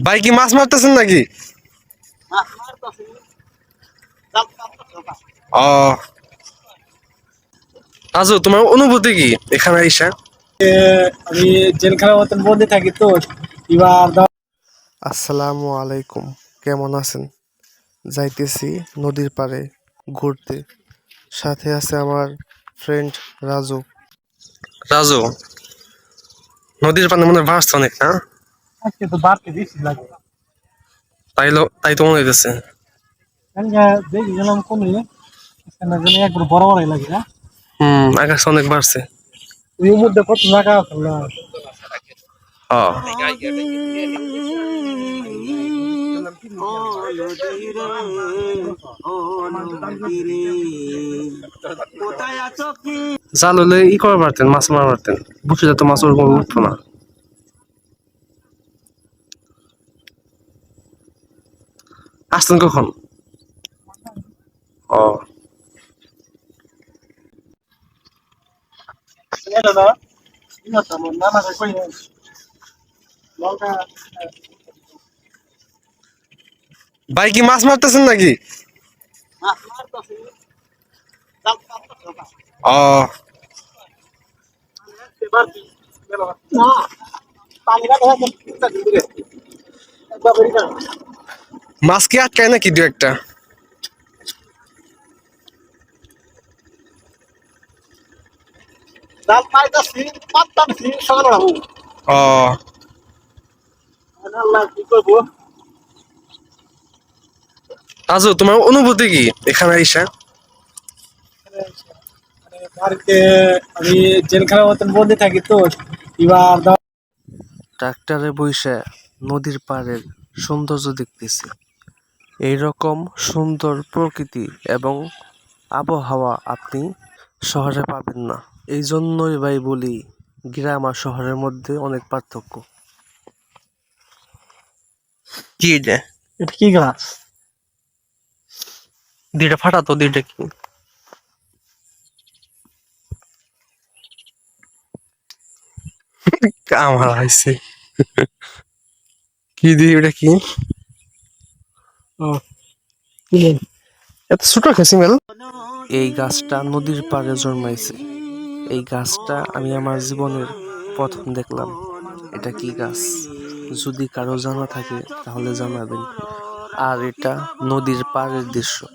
ভাই কি মাছ মারতেছেন নাকি? ও। আজু তোমার অনুভূতি কি এখানে আইসা আমি জেলখানার মতন বন্দি থাকি তো এবার আসসালামু আলাইকুম কেমন আছেন? যাইতেছি নদীর পাড়ে ঘুরতে। সাথে আছে আমার ফ্রেন্ড রাজু। রাজু নদীর পানি মনে ভাসছে অনেক না? আজকে তো বাড়তে বেশি লাগে। তাই তাই তো মনে হইতেছে। দেখি গেলাম যেন একবার বড় বড়ই লাগে না। হুম আকাশ অনেক বাড়ছে। ওই মধ্যে কত জায়গা আছে না। হ্যাঁ জাল হলে ই করে পারতেন মাছ মারা পারতেন। বুঝে যেত মাছ ওরকম উঠতো না। আসতেন কখন? ও। ভাই কি মাছ মারতেছেন নাকি? ও। পানিটা দেখা যাচ্ছে একবার বেরিয়ে যাবে মাছ কি আটকায় নাকি দু একটা? জাল পাইতাছি পাত্তাছি সকালে বাবু ও। আল্লাহ কি করব? আজু তোমার অনুভূতি কি এখানে আইসা বাড়িতে আমি জেলখানার মতন বন্দি থাকি তো এবার ট্রাক্টরে বইসে নদীর পাড়ের সৌন্দর্য দেখতেছি। এইরকম সুন্দর প্রকৃতি এবং আবহাওয়া আপনি শহরে পাবেন না। এই জন্যই ভাই বলি গ্রাম আর শহরের মধ্যে অনেক পার্থক্য। কি এটা? এটা কি গাছ? দুইটা ফাটা তো দুইটা কি? আমার হয়েছে কি দিয়ে এটা কি? এত ছোট এই গাছটা নদীর পাড়ে জন্মাইছে। এই গাছটা আমি আমার জীবনের প্রথম দেখলাম। এটা কি গাছ? যদি কারও জানা থাকে, তাহলে জানাবেন। আর এটা নদীর পাড়ের দৃশ্য।